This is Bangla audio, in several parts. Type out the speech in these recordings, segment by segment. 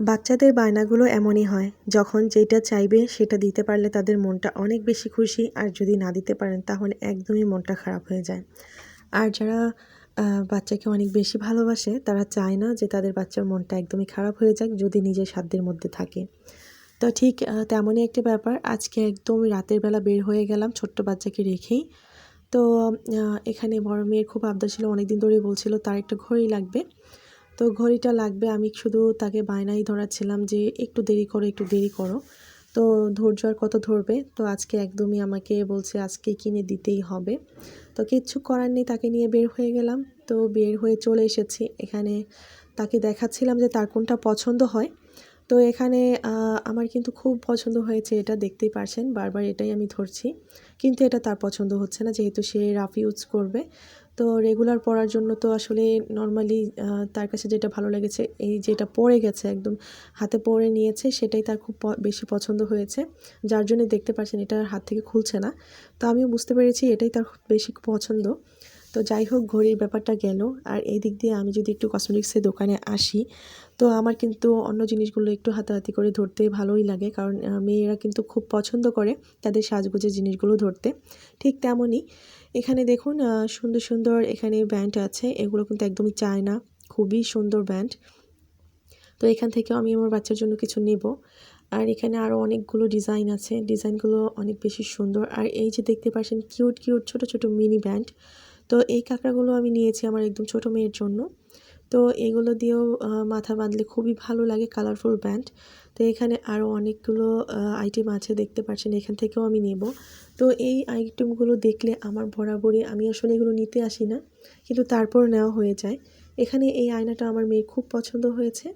বাচ্চাদের বায়নাগুলো এমনই হয়, যখন যেটা চাইবে সেটা দিতে পারলে তাদের মনটা অনেক বেশি খুশি, আর যদি না দিতে পারেন তাহলে একদমই মনটা খারাপ হয়ে যায়। আর যারা বাচ্চাকে অনেক বেশি ভালোবাসে, তারা চায় না যে তাদের বাচ্চার মনটা একদমই খারাপ হয়ে যাক যদি নিজের সাধ্যের মধ্যে থাকে। তো ঠিক তেমনই একটা ব্যাপার, আজকে একদম রাতের বেলা বের হয়ে গেলাম ছোট্ট বাচ্চাকে রেখেই। তো এখানে বড় মেয়ের খুব আবদার ছিল, অনেকদিন ধরেই বলছিল তার একটা ঘড়ি লাগবে। তো ঘড়িটা লাগবে, আমি শুধু তাকে বায়নাই ধরাচ্ছিলাম যে একটু দেরি করো, একটু দেরি করো। তো ধৈর্য আর কত ধরবে? তো আজকে একদমই আমাকে বলছে আজকে কিনে দিতেই হবে। তো কিচ্ছু করার নেই, তাকে নিয়ে বের হয়ে গেলাম। তো বের হয়ে চলে এসেছি। এখানে তাকে দেখাচ্ছিলাম যে তার কোনটা পছন্দ হয়। তো এখানে আমার কিন্তু খুব পছন্দ হয়েছে এটা, দেখতেই পারছেন। বারবার এটাই আমি ধরছি। কিন্তু এটা তার পছন্দ হচ্ছে না, যেহেতু সে রাফ ইউজ করবে। তো রেগুলার পরার জন্য তো আসলে নর্মালি তার কাছে যেটা ভালো লেগেছে, এই যেটা পড়ে গেছে, একদম হাতে পরে নিয়েছে, সেটাই তার খুব বেশি পছন্দ হয়েছে। যার জন্য দেখতে পাচ্ছেন এটা হাত থেকে খুলছে না। তো আমিও বুঝতে পেরেছি এটাই তার বেশি পছন্দ। তো যাই হোক, ঘড়ির ব্যাপারটা গেল। আর এই দিক দিয়ে আমি যদি একটু কসমেটিক্সের দোকানে আসি, তো আমার কিন্তু অন্য জিনিসগুলো একটু হাতাহাতি করে ধরতে ভালোই লাগে। কারণ মেয়েরা কিন্তু খুব পছন্দ করে তাদের সাজগোজের জিনিসগুলো ধরতে। ঠিক তেমনই এখানে দেখুন সুন্দর সুন্দর এখানে ব্যান্ড আছে। এগুলো কিন্তু একদমই চায় না। খুবই সুন্দর ব্যান্ড। তো এখান থেকে আমি আমার বাচ্চার জন্য কিছু নেব। আর এখানে আরও অনেকগুলো ডিজাইন আছে। ডিজাইনগুলো অনেক বেশি সুন্দর। আর এই যে দেখতে পাচ্ছেন, কিউট কিউট ছোট ছোট মিনি ব্যান্ড। তো এই কাঁকড়াগুলো আমি নিয়েছি আমার একদম ছোট মেয়ের জন্য। তো এগুলো দিয়েও মাথা বাঁধলে খুবই ভালো লাগে কালারফুল ব্যান্ড তো এখানে আরও অনেকগুলো আইটেম আছে, দেখতে পাচ্ছেন, এখান থেকেও আমি নেব। তো এই আইটেমগুলো দেখলে আমার বরাবরই, আমি আসলে এগুলো নিতে আসি না, কিন্তু তারপর নেওয়া হয়ে যায়। এখানে এই আয়নাটা আমার মেয়ের খুব পছন্দ হয়েছে।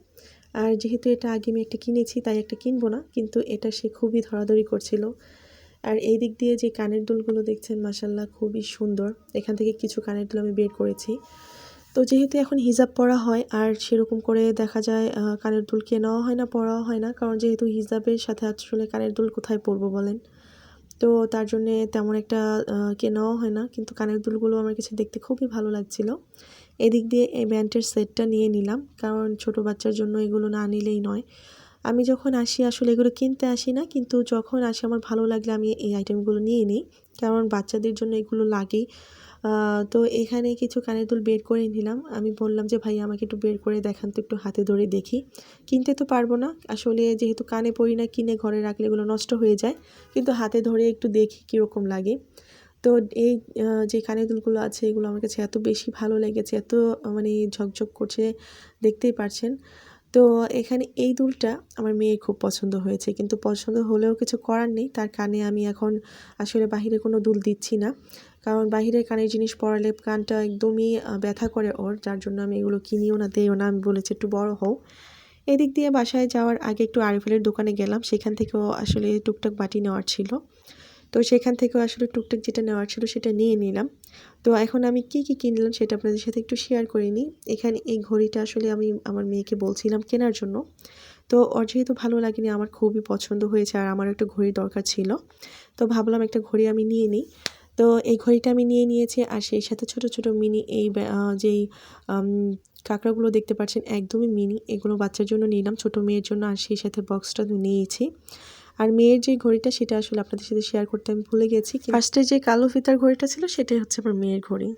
আর যেহেতু এটা আগে আমি একটা কিনেছি, তাই একটা কিনবো না, কিন্তু এটা সে খুবই ধরাধরি করছিল। আর এই দিক দিয়ে যে কানের দুলগুলো দেখছেন মাসাল্লাহ খুবই সুন্দর। এখান থেকে কিছু কানের দুল আমি বের করেছি। তো যেহেতু এখন হিজাব পরা হয় আর সেরকম করে দেখা যায় কানের দুল কেনাও হয় না পরাও হয় না কারণ যেহেতু হিজাবের সাথে আসলে কানের দুল কোথায় পরবো বলেন। তো তার জন্যে তেমন একটা আহ, কেনাও হয় না কিন্তু কানের দুলগুলো আমার কাছে দেখতে খুবই ভালো লাগছিল। এদিক দিয়ে এই ব্যান্ডের সেটটা নিয়ে নিলাম কারণ ছোট বাচ্চার জন্য এগুলো না নিলেই নয়। আমি যখন আসি, আসলে এগুলো কিনতে আসি না, কিন্তু যখন আসি আমার ভালো লাগলে আমি এই আইটেমগুলো নিয়ে নিই। কারণ বাচ্চাদের জন্য এগুলো লাগেই। তো এখানে কিছু কানের দুল বের করে নিলাম। আমি বললাম যে, ভাই, আমাকে একটু বের করে দেখান তো, একটু হাতে ধরে দেখি। কিনতে তো পারব না। আসলে যেহেতু কানে পড়ি না, কিনে ঘরে রাখলে এগুলো নষ্ট হয়ে যায়। কিন্তু হাতে ধরে একটু দেখি কীরকম লাগে। তো এই যে কানের দুলগুলো আছে, এগুলো আমার কাছে এত বেশি ভালো লেগেছে, এত মানে ঝকঝক করছে, দেখতেই পারছেন। তো এখানে এই দুলটা আমার মেয়ে খুব পছন্দ হয়েছে। কিন্তু পছন্দ হলেও কিছু করার নেই। তার কানে আমি এখন আসলে বাহিরে কোনো দুল দিচ্ছি না। কারণ বাহিরের কানের জিনিস পরালে কানটা একদমই ব্যথা করে ওর। যার জন্য আমি এগুলো কিনিও না, দেইও না। আমি বলেছি একটু বড় হও। এদিক দিয়ে বাসায় যাওয়ার আগে একটু আরিফেলের দোকানে গেলাম। সেখান থেকেও আসলে টুকটাক বাটি নেওয়ার ছিল। তো সেখান থেকেও আসলে টুকটাক যেটা নেওয়ার ছিল সেটা নিয়ে নিলাম। তো এখন আমি কি কি কিনলাম সেটা আপনাদের সাথে একটু শেয়ার করে নিই। এখানে এই ঘড়িটা আসলে আমি আমার মেয়েকে বলছিলাম কেনার জন্য। তো ওর যেহেতু ভালো লাগেনি, আমার খুবই পছন্দ হয়েছে আর আমার একটা ঘড়ির দরকার ছিল। তো ভাবলাম একটা ঘড়ি আমি নিয়ে নিই। তো এই ঘড়িটা আমি নিয়ে নিয়েছি আর সেই সাথে ছোট ছোট মিনি এই যেই কাঁকড়াগুলো দেখতে পাচ্ছেন, একদমই মিনি এগুলো বাচ্চার জন্য নিলাম, ছোট মেয়ের জন্য আর সেই সাথে বক্সটা নিয়েছি। আর মেয়ের যে ঘড়িটা, সেটা আসলে আপনাদের সাথে শেয়ার করতে আমি ভুলে গেছি। ফার্স্টে যে কালো ফিতার ঘড়িটা ছিল, সেটাই হচ্ছে আমার মেয়ের ঘড়ি।